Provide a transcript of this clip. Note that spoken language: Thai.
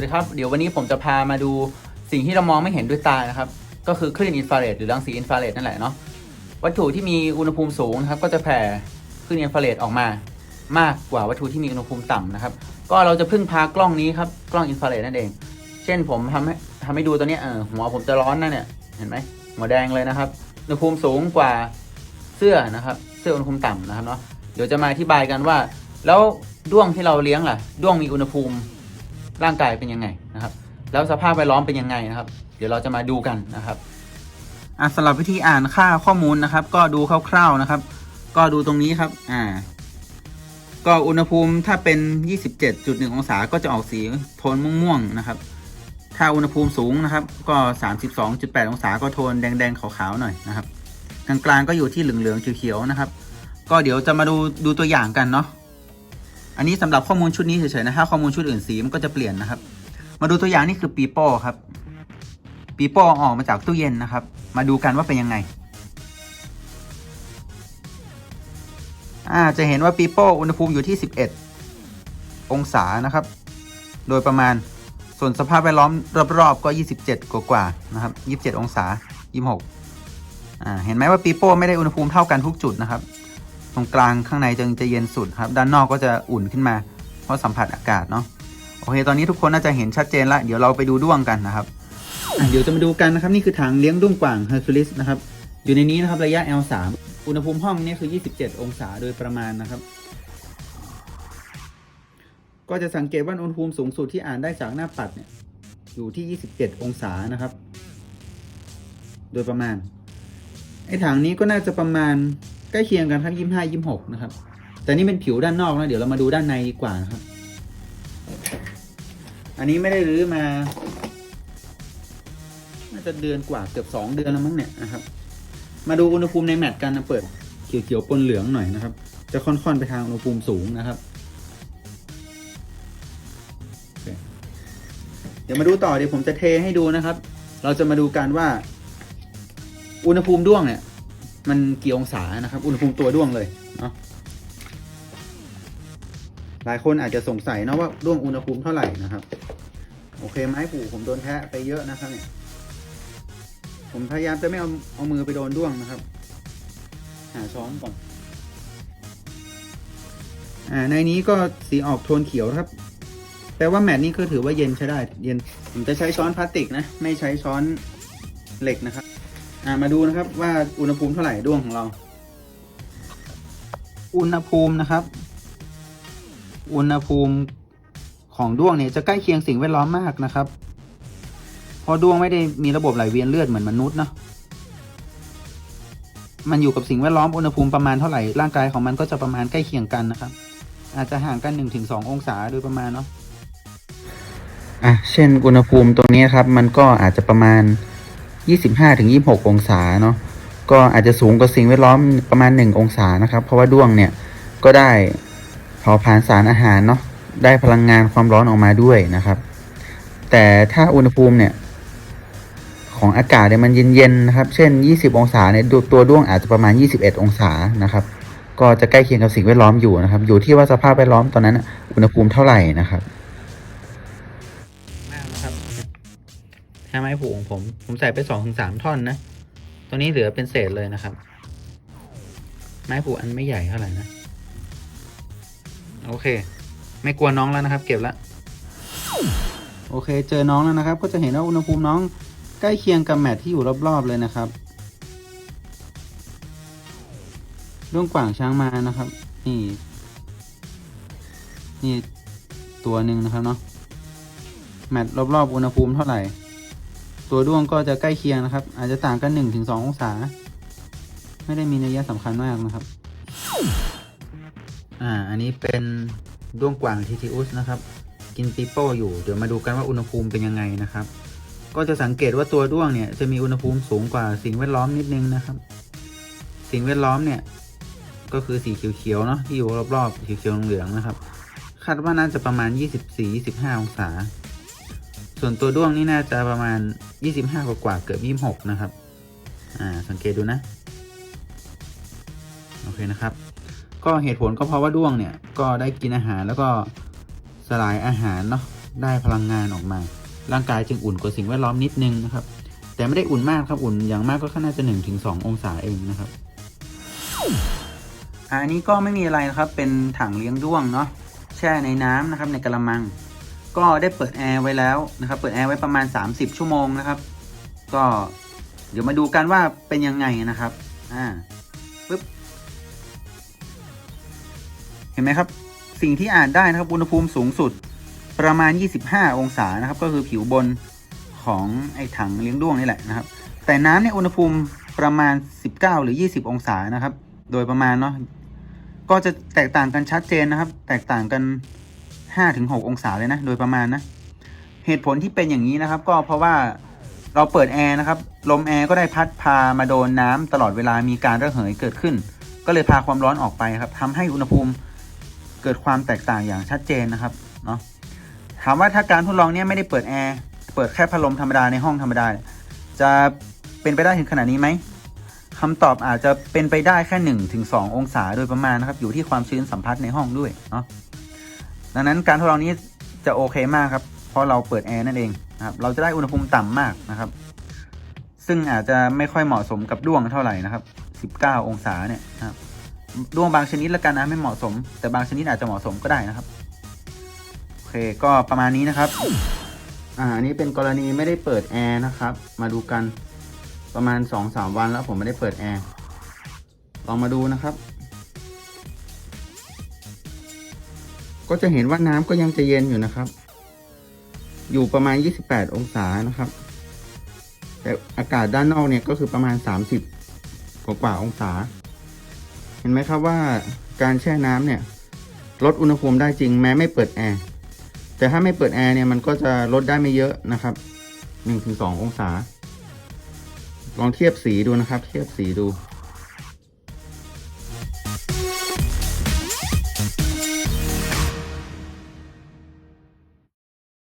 วัสดีครับ เดี๋ยววันนี้ผมจะพามาดูสิ่งที่เรามองไม่เห็นด้วยตานะครับ ก็คือคลื่นอินฟราเรดหรือรังสีอินฟราเรดนั่นแหละเนาะ วัตถุที่มีอุณหภูมิสูงนะครับ ก็จะแผ่คลื่นอินฟราเรดออกมามากกว่าวัตถุที่มีอุณหภูมิต่ำนะครับ ก็เราจะพึ่งพากล้องนี้ครับ กล้องอินฟราเรดนั่นเอง เช่นผมทำให้ทำให้ดูตัวนี้เออหัวผมจะร้อนนะเนี่ย เห็นไหมหัวแดงเลยนะครับ อุณหภูมิสูงกว่าเสื้อนะครับ เสื้ออุณหภูมิต่ำนะครับเนาะ เดี๋ยวจะมาอธิบายกันว่า แล้วด้วงที่เราเลี้ยงล่ะ ด้วงมีอุณหภูมิ ร่างกายเป็นยังไงนะครับ แล้วสภาพแวดล้อมเป็นยังไงนะครับ เดี๋ยวเราจะมาดูกันนะครับอะสำหรับวิธีอ่านค่าข้อมูลนะครับ ก็ดูคร่าวๆนะครับ ก็ดูตรงนี้ครับอ่าก็อุณหภูมิถ้าเป็น 27.1 องศาก็จะออกสีโทนม่วงๆนะครับ ถ้าอุณหภูมิสูงนะครับ ก็ 32.8 องศาก็โทนแดงๆขาวๆหน่อยนะครับ กลางๆก็อยู่ที่เหลืองๆเขียวๆนะครับ ก็เดี๋ยวจะมาดูดูตัวอย่างกันเนาะ อันนี้สำหรับข้อมูลชุดนี้เฉยๆนะถ้าข้อมูลชุดอื่นสีมันก็จะเปลี่ยนนะครับ มาดูตัวอย่างนี่คือปีโป้ครับ ปีโป้ออกมาจากตู้เย็นนะครับ มาดูกันว่าเป็นยังไงอ่าจะเห็นว่าปีโป้อุณหภูมิอยู่ที่ 11 องศานะครับ โดยประมาณส่วนสภาพแวดล้อมรอบๆก็ 27 กว่าๆนะครับ 27 องศา 26อ่าเห็นไหมว่าปีโป้ไม่ได้อุณหภูมิเท่ากันทุกจุดนะครับ ตรงกลางข้างในจึงจะเย็นสุดครับ ด้านนอกก็จะอุ่นขึ้นมา เพราะสัมผัสอากาศเนาะโอเค ตอนนี้ทุกคนน่าจะเห็นชัดเจนละเดี๋ยวเราไปดูด้วงกันนะครับเดี๋ยวจะมาดูกันนะครับ นี่คือถังเลี้ยงด้วงกว่างเฮอร์คิวลิสนะครับ อยู่ในนี้นะครับระยะ L3 อุณหภูมิห้องนี่คือ 27 องศาโดยประมาณนะครับ ก็จะสังเกตว่าอุณหภูมิสูงสุดที่อ่านได้จากหน้าปัดเนี่ยอยู่ที่ 27 องศานะครับ โดยประมาณไอ้ถังนี้ก็น่าจะประมาณ ใกล้เคียงกันครับยี่ห้ายี่หกนะครับ แต่นี่เป็นผิวด้านนอกนะ เดี๋ยวเรามาดูด้านในดีกว่านะครับ อันนี้ไม่ได้รื้อมา น่าจะเดือนกว่าเกือบสองเดือนแล้วมั้งเนี่ยนะครับ มาดูอุณหภูมิในแมตช์กันนะเปิดเขียวๆปนเหลืองหน่อยนะครับ จะค่อนๆไปทางอุณหภูมิสูงนะครับเคเดี๋ยวมาดูต่อเดี๋ยวผมจะเทให้ดูนะครับ เราจะมาดูกันว่า อุณหภูมิด้วงเนี่ย มันกี่องศานะครับ อุณหภูมิตัวด้วงเลยเนาะหลายคนอาจจะสงสัยนะว่าด้วงอุณหภูมิเท่าไหร่นะครับ โอเคไม้ผูผมโดนแทะไปเยอะนะครับเนี่ยผมพยายามจะไม่เอาเอามือไปโดนด้วงนะครับ หาช้อนก่อนอ่าในนี้ก็สีออกโทนเขียวครับแปลว่าแมทนี้ก็ถือว่าเย็นใช้ได้ เย็นผมจะใช้ช้อนพลาสติกนะ ไม่ใช้ช้อนเหล็กนะครับ อ่ามาดูนะครับว่าอุณหภูมิเท่าไหร่ด้วงของเรา อุณหภูมินะครับ อุณหภูมิของด้วงเนี่ยจะใกล้เคียงสิ่งแวดล้อมมากนะครับ เพราะด้วงไม่ได้มีระบบไหลเวียนเลือดเหมือนมนุษย์เนาะมันอยู่กับสิ่งแวดล้อมอุณหภูมิประมาณเท่าไหร่ร่างกายของมันก็จะประมาณใกล้เคียงกันนะครับ อาจจะห่างกัน1-2องศาโดยประมาณเนาะอะเช่นอุณหภูมิตรงนี้ครับ มันก็อาจจะประมาณ 25-26 องศาเนาะก็อาจจะสูงกว่าสิ่งแวดล้อมประมาณ 1 องศานะครับ เพราะว่าด้วงเนี่ยก็ได้เผาผลาญสารอาหารเนาะได้พลังงานความร้อนออกมาด้วยนะครับ แต่ถ้าอุณหภูมิเนี่ยของอากาศเนี่ยมันเย็นๆนะครับ เช่น 20 องศาเนี่ยตัวด้วงอาจจะประมาณ 21 องศานะครับ ก็จะใกล้เคียงกับสิ่งแวดล้อมอยู่นะครับ อยู่ที่ว่าสภาพแวดล้อมตอนนั้นอุณหภูมิเท่าไหร่นะครับ ถ้าไม้ผูกของผม ผมใส่ไปสองถึงสามท่อนนะ ตัวนี้เหลือเป็นเศษเลยนะครับ ไม้ผูกอันไม่ใหญ่เท่าไหร่นะ โอเค ไม่กลัวน้องแล้วนะครับ เก็บละ โอเค เจอน้องแล้วนะครับ ก็จะเห็นว่าอุณหภูมิน้องใกล้เคียงกับแมทที่อยู่รอบๆเลยนะครับด้วงกว่างช้างมานะครับ นี่ นี่ตัวหนึ่งนะครับเนาะแมทรอบๆอุณหภูมิเท่าไหร่ ตัวด้วงก็จะใกล้เคียงนะครับ อาจจะต่างกันหนึ่งถึงสององศา ไม่ได้มีนัยสำคัญมากนะครับ อ่า อันนี้เป็นด้วงกว่างทิทิอุสนะครับ กินปีโป้อยู่ เดี๋ยวมาดูกันว่าอุณหภูมิเป็นยังไงนะครับ ก็จะสังเกตว่าตัวด้วงเนี่ยจะมีอุณหภูมิสูงกว่าสิ่งแวดล้อมนิดนึงนะครับ สิ่งแวดล้อมเนี่ยก็คือสีเขียวๆเนาะที่อยู่รอบๆเขียวๆเหลืองๆนะครับ คาดว่าน่าจะประมาณ 24-25 องศา ส่วนตัวด้วงนี่น่าจะประมาณ 25 กว่าๆเกือบ26 นะครับ อ่า สังเกตดูนะ โอเคนะครับ ก็เหตุผลก็เพราะว่าด้วงเนี่ย ก็ได้กินอาหารแล้วก็สลายอาหารเนาะ ได้พลังงานออกมา ร่างกายจึงอุ่นกว่าสิ่งแวดล้อมนิดนึงนะครับ แต่ไม่ได้อุ่นมากครับ อุ่นอย่างมากก็แค่น่าจะ 1-2ถึงองศาเองนะครับ อันนี้ก็ไม่มีอะไรนะครับ เป็นถังเลี้ยงด้วงเนาะ แช่ในน้ำนะครับในกระมัง ก็ได้เปิดแอร์ไว้แล้วนะครับ เปิดแอร์ไว้ประมาณ 30 ชั่วโมงนะครับ ก็เดี๋ยวมาดูกันว่าเป็นยังไงนะครับ อ่าปึ๊บ เห็นไหมครับ สิ่งที่อ่านได้นะครับ อุณหภูมิสูงสุดประมาณ 25 องศานะครับ ก็คือผิวบนของไอ้ถังเลี้ยงด้วงนี่แหละนะครับ แต่น้ำเนี่ยอุณหภูมิประมาณ 19 หรือ 20 องศานะครับ โดยประมาณเนาะ ก็จะแตกต่างกันชัดเจนนะครับ แตกต่างกัน 5-6 องศาเลยนะ โดยประมาณนะ เหตุผลที่เป็นอย่างนี้นะครับ ก็เพราะว่าเราเปิดแอร์นะครับ ลมแอร์ก็ได้พัดพามาโดนน้ำตลอดเวลามีการระเหยเกิดขึ้น ก็เลยพาความร้อนออกไปครับทำให้อุณหภูมิเกิดความแตกต่างอย่างชัดเจนนะครับเนาะถามว่าถ้าการทดลองเนี้ยไม่ได้เปิดแอร์เปิดแค่พัดลมธรรมดาในห้องธรรมดา จะเป็นไปได้ถึงขนาดนี้ไหมคำตอบอาจจะเป็นไปได้แค่หนึ่งถึงสององศาโดยประมาณนะครับ อยู่ที่ความชื้นสัมผัสในห้องด้วยเนาะ ดังนั้นการทดลองนี้จะโอเคมากครับ เพราะเราเปิดแอร์นั่นเองนะครับ เราจะได้อุณหภูมิต่ำมากนะครับ ซึ่งอาจจะไม่ค่อยเหมาะสมกับด้วงเท่าไหร่นะครับ 19 องศาเนี่ยนะครับด้วงบางชนิดละกันนะไม่เหมาะสม แต่บางชนิดอาจจะเหมาะสมก็ได้นะครับ โอเคก็ประมาณนี้นะครับ อ่าอันนี้เป็นกรณีไม่ได้เปิดแอร์นะครับ มาดูกันประมาณ 2-3 วันแล้วผมไม่ได้เปิดแอร์ ลองมาดูนะครับ ก็จะเห็นว่าน้ำก็ยังจะเย็นอยู่นะครับ อยู่ประมาณ 28 องศานะครับ แต่อากาศด้านนอกเนี่ยก็คือประมาณ 30 กว่ากว่าองศา เห็นไหมครับว่าการแช่น้ำเนี่ยลดอุณหภูมิได้จริงแม้ไม่เปิดแอร์ แต่ถ้าไม่เปิดแอร์เนี่ยมันก็จะลดได้ไม่เยอะนะครับ 1-2 องศา ลองเทียบสีดูนะครับ เทียบสีดู